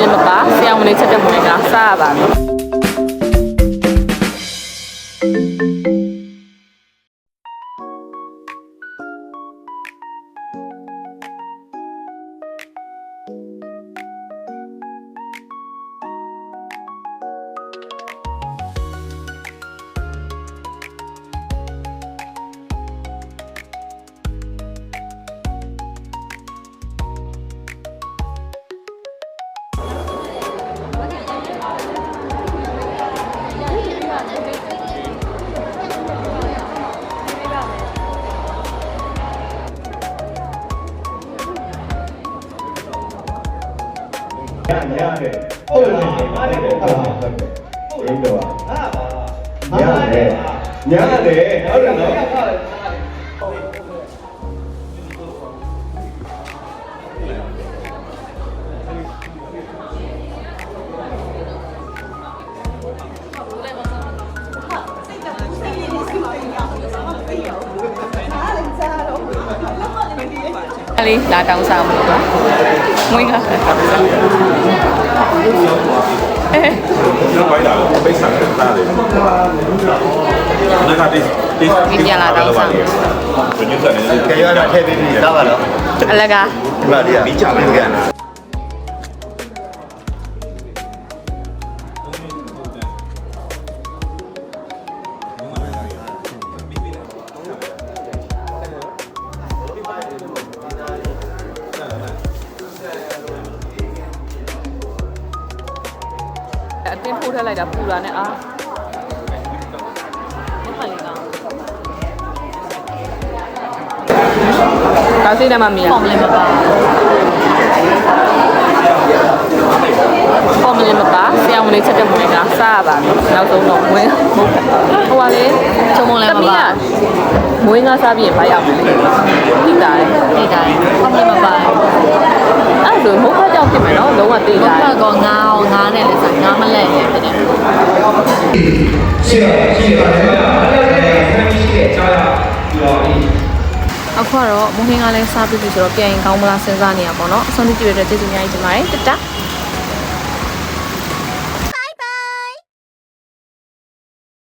လေးမပါဆရာဝန်လေးချက်တဲ့မွေးကစားရပါမယ် ညညတဲ့ဟုတ်တယ်မားတယ်ဟုတ်တယ်ဟုတ်တယ်ဟုတ်တယ်တော့ဟာပါညတယ်ညတယ်ဟုတ်တယ်နော် လေးလာတောင်းစားမှုတော့ငွေကအဲတော့ဘိုင်းလာပိတ်ဆံတာလေဒါကတိတိဒီပြန်လာတောင်းစားကျွန်တော်ကလည်းကြေရတာထည့်ပြီးသားပါတော့အလကားဒီမှာလေးကမိချပြီးကြတာ အတင်းထိုးထည့်လိုက်တာပူတာနဲ့အာမလေးကောင်းကားစိတ်နဲ့မှမရဖုန်းလေးမပါဖုန်းလေးမပါဆရာဝန်လေးချက်တဲ့မွေးကစားရပါမယ်နောက်ဆုံးတော့မွေးဟိုဟာလေချုံမလည်းမပါမွေးငါစားပြီးရင်ဘာရမလဲတိတာတယ်သိတာဖတ်မမပါ အဲ့ဒါဆိုမဟုတ်ကြောင့်ဖြစ်မယ် နော်လုံးဝတိတာဘုရားကငါအောင်ငါနဲ့လည်းဆိုင်ငါမလဲရဲ့ဖြစ်တယ်ရှိရရှိရတယ်ဗျာအဲ့ဒါလည်းဆန်းရှိတဲ့ကြားရပြီးတော့ဒီအခုကတော့မုံဟင်းကလည်းစားပြီးပြီဆိုတော့ပြန်ရင်ကောင်းမလားစဉ်းစားနေရပါတော့အဆုံးထိကြည့်ရတဲ့ကျေးဇူးအများကြီးတင်ပါတယ်တတ